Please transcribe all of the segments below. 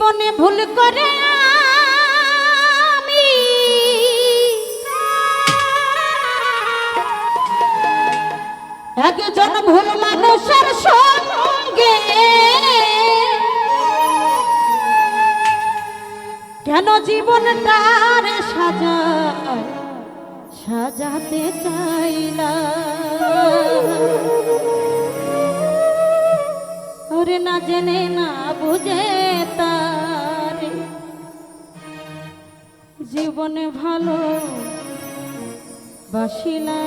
জীবনে ভুল করে আমি। একজন ভুল মানুষের সঙ্গে কেন জীবনটার সাজা, সাজাতে চাইলা ওরে না জেনে না বুঝে জীবনে ভালো বাসিলা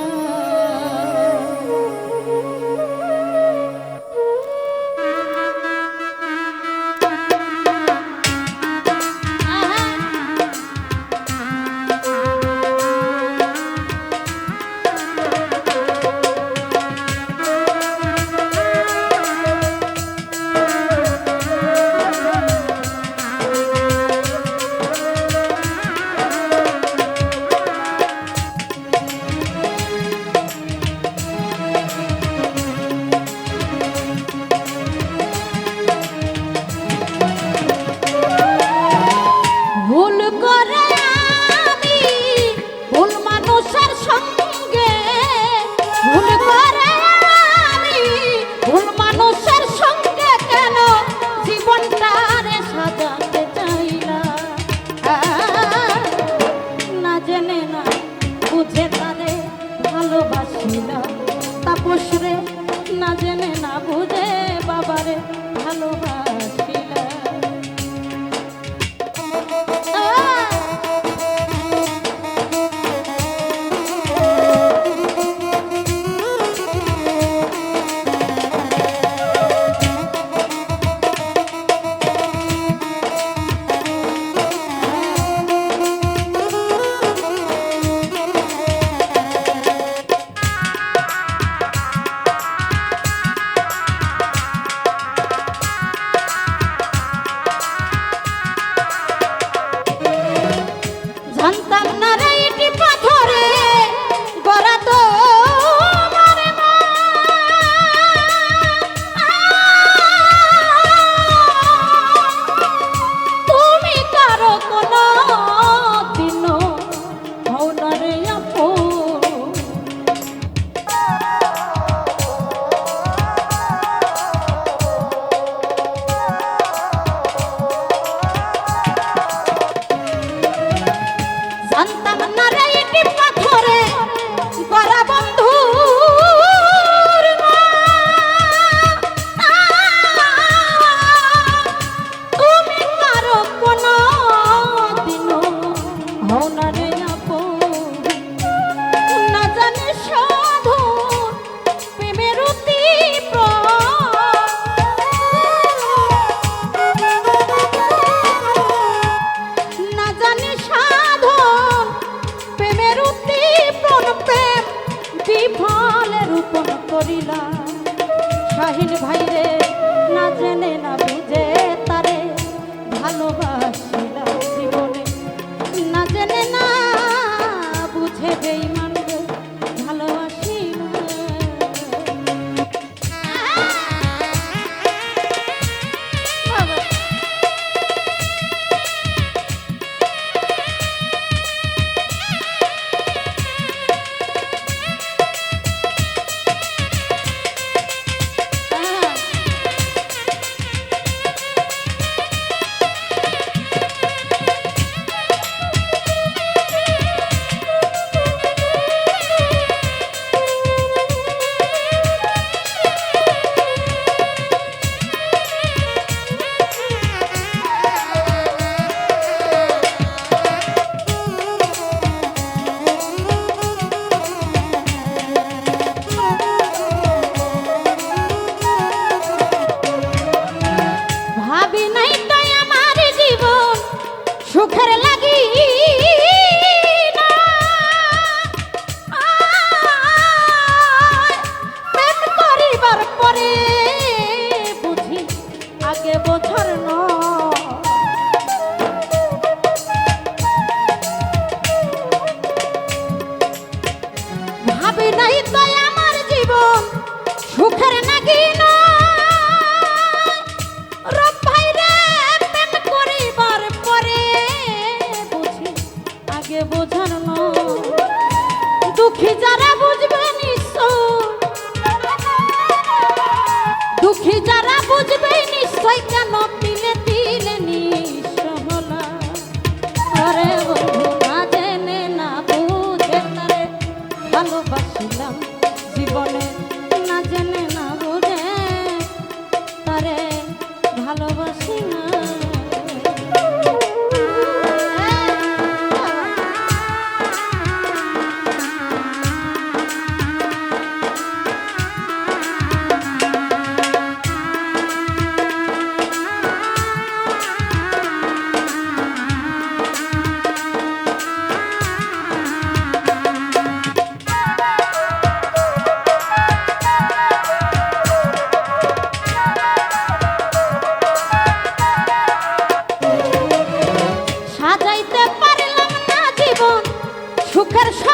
করিলাম। শাহিন ভাইরে 咦咦 বোঝানো দুঃখী যা Yes, ha!